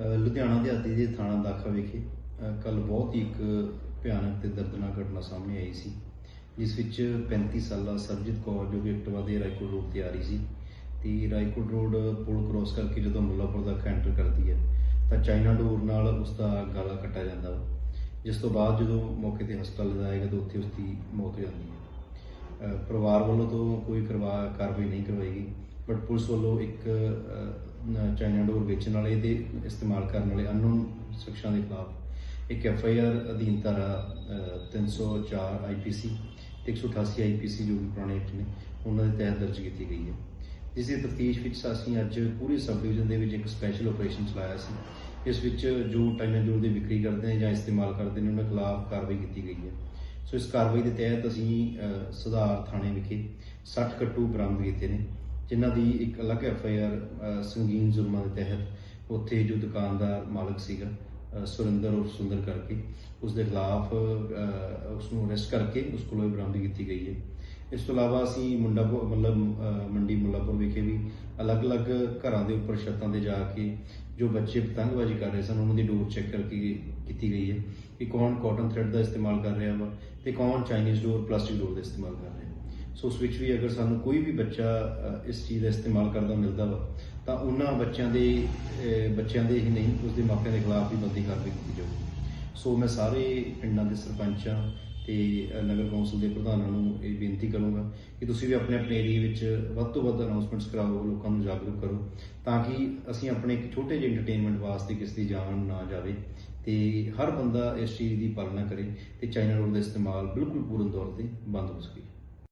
ਲੁਧਿਆਣਾ ਦਿਹਾਤੀ ਦੇ ਥਾਣਾ ਦਾਖਾ ਵਿਖੇ ਕੱਲ ਬਹੁਤ ਹੀ ਇੱਕ ਭਿਆਨਕ ਤੇ ਦਰਦਨਾਕ ਘਟਨਾ ਸਾਹਮਣੇ ਆਈ ਸੀ, ਜਿਸ ਵਿੱਚ 35 ਸਾਲਾ ਸਰਜੀਤ ਕੌਰ, ਜੋ ਕਿ ਐਕਟਿਵਾ ਦੇ ਰਾਏਕੋਟ ਰੋਡ ਤੇ ਆ ਰਹੀ ਸੀ, ਤੇ ਰਾਏਕੋਟ ਰੋਡ ਪੁਲ ਕ੍ਰੋਸ ਕਰਕੇ ਜਦੋਂ ਮੁੱਲਾਪੁਰ ਦਾ ਐਂਟਰ ਕਰਦੀ ਹੈ, ਤਾਂ ਚਾਈਨਾ ਡੋਰ ਨਾਲ ਉਸ ਦਾ ਗਲਾ ਕੱਟਿਆ ਜਾਂਦਾ ਵਾ, ਜਿਸ ਤੋਂ ਬਾਅਦ ਜਦੋਂ ਮੌਕੇ ਤੇ ਹਸਪਤਾਲ ਲਿਜਾਇਆ ਗਿਆ ਤਾਂ ਉੱਥੇ ਉਸ ਦੀ ਮੌਤ ਹੋ ਜਾਂਦੀ ਹੈ। ਪਰਿਵਾਰ ਵੱਲੋਂ ਤੋਂ ਕੋਈ ਕਰਵਾ ਕਾਰਵਾਈ ਨਹੀਂ ਕਰਵਾਈ ਗਈ ਬਟ ਪੁਲਿਸ ਵੱਲੋਂ ਇੱਕ ਚਾਈਨਾ ਡੋਰ ਵੇਚਣ ਵਾਲੇ ਦੇ ਇਸਤੇਮਾਲ ਕਰਨ ਵਾਲੇ ਅਨਨੋਨ ਸ਼ਖਸਾਂ ਦੇ ਖਿਲਾਫ ਇੱਕ ਐਫ ਆਈ ਆਰ ਅਧੀਨ ਧਾਰਾ ਅਹ, 304 ਆਈਪੀਸੀ ਤੇ 188 ਆਈਪੀਸੀ ਜੋ ਵੀ ਪੁਰਾਣੇ ਐਕਟ ਨੇ ਉਹਨਾਂ ਦੇ ਤਹਿਤ ਦਰਜ ਕੀਤੀ ਗਈ ਹੈ। ਜਿਸ ਦੀ ਤਫਤੀਸ਼ ਵਿੱਚ ਅਸੀਂ ਅੱਜ ਪੂਰੇ ਸਬ ਡਿਵੀਜ਼ਨ ਦੇ ਵਿੱਚ ਇੱਕ ਸਪੈਸ਼ਲ ਆਪਰੇਸ਼ਨ ਚਲਾਇਆ ਸੀ। ਇਸ ਵਿੱਚ ਜੋ ਟਾਈਨਾ ਡੋਰ ਦੀ ਵਿਕਰੀ ਕਰਦੇ ਨੇ ਜਾਂ ਇਸਤੇਮਾਲ ਕਰਦੇ ਨੇ ਉਹਨਾਂ ਖਿਲਾਫ ਕਾਰਵਾਈ ਕੀਤੀ ਗਈ ਹੈ। ਸੋ ਇਸ ਕਾਰਵਾਈ ਦੇ ਤਹਿਤ ਅਸੀਂ ਸੁਧਾਰ ਥਾਣੇ ਵਿਖੇ 60 ਕੱਟੂ ਬਰਾਮਦ ਕੀਤੇ ਨੇ। ਜਿਨ੍ਹਾਂ ਦੀ ਇੱਕ ਅਲੱਗ ਐਫ ਆਈ ਆਰ ਸੰਗੀਨ ਜ਼ੁਲਮਾਂ ਦੇ ਤਹਿਤ ਉੱਥੇ ਜੋ ਦੁਕਾਨਦਾਰ ਮਾਲਕ ਸੀਗਾ ਸੁਰਿੰਦਰ ਔਰ ਸੁੰਦਰ ਕਰਕੇ ਉਸ ਦੇ ਖਿਲਾਫ ਅਹ, ਉਸ ਨੂੰ ਅਰੈਸਟ ਕਰਕੇ ਉਸ ਕੋਲੋਂ ਇਹ ਬਰਾਮਦੀ ਕੀਤੀ ਗਈ ਹੈ। ਇਸ ਤੋਂ ਇਲਾਵਾ ਅਸੀਂ ਮੁੰਡਾ ਮਤਲਬ ਮੰਡੀ ਮੁੱਲਾਪੁਰ ਵਿਖੇ ਵੀ ਅਲੱਗ-ਅਲੱਗ ਘਰਾਂ ਦੇ ਉੱਪਰ ਛੱਤਾਂ ਤੇ ਜਾ ਕੇ ਜੋ ਬੱਚੇ ਪਤੰਗਬਾਜ਼ੀ ਕਰ ਰਹੇ ਸਨ ਉਹਨਾਂ ਦੀ ਡੋਰ ਚੈੱਕ ਕਰਕੇ ਕੀਤੀ ਗਈ ਹੈ ਕਿ ਕੌਣ ਕਾਟਨ ਥ੍ਰੈਡ ਦਾ ਇਸਤੇਮਾਲ ਕਰ ਰਿਹਾ ਵਾ ਤੇ ਕੌਣ ਚਾਈਨੀਜ਼ ਡੋਰ ਪਲਾਸਟਿਕ ਡੋਰ ਦਾ ਇਸਤੇਮਾਲ ਕਰ ਰਿਹਾ। ਸੋ ਉਸ ਵਿੱਚ ਵੀ ਅਗਰ ਸਾਨੂੰ ਕੋਈ ਵੀ ਬੱਚਾ ਇਸ ਚੀਜ਼ ਦਾ ਇਸਤੇਮਾਲ ਕਰਦਾ, ਮਿਲਦਾ ਵਾ, ਤਾਂ ਉਹਨਾਂ ਬੱਚਿਆਂ ਦੇ ਬੱਚਿਆਂ ਦੇ ਹੀ ਨਹੀਂ ਉਸ ਦੇ ਮਾਪਿਆਂ ਦੇ ਖਿਲਾਫ ਵੀ ਬੰਦੀ ਕਾਰਵਾਈ ਕੀਤੀ ਜਾਊਗੀ। ਸੋ ਮੈਂ ਸਾਰੇ ਪਿੰਡਾਂ ਦੇ ਸਰਪੰਚਾਂ ਤੇ ਨਗਰ ਕੌਂਸਲ ਦੇ ਪ੍ਰਧਾਨਾਂ ਨੂੰ ਇਹ ਬੇਨਤੀ ਕਰੂੰਗਾ ਕਿ ਤੁਸੀਂ ਵੀ ਆਪਣੇ ਆਪਣੇ ਏਰੀਆ ਵਿੱਚ ਵੱਧ ਤੋਂ ਵੱਧ ਅਨਾਉਂਸਮੈਂਟਸ ਕਰਾਓ, ਲੋਕਾਂ ਨੂੰ ਜਾਗਰੂਕ ਕਰੋ, ਤਾਂ ਕਿ ਅਸੀਂ ਆਪਣੇ ਇੱਕ ਛੋਟੇ ਜਿਹੇ ਐਂਟਰਟੇਨਮੈਂਟ ਵਾਸਤੇ ਕਿਸੇ ਦੀ ਜਾਨ ਨਾ ਜਾਵੇ ਤੇ ਹਰ ਬੰਦਾ ਇਸ ਚੀਜ਼ ਦੀ ਪਾਲਣਾ ਕਰੇ ਤੇ ਚਾਈਨਾ ਰੋਡ ਦਾ ਇਸਤੇਮਾਲ ਬਿਲਕੁਲ ਪੂਰਨ ਤੌਰ ਤੇ ਬੰਦ ਹੋ ਸਕੇ।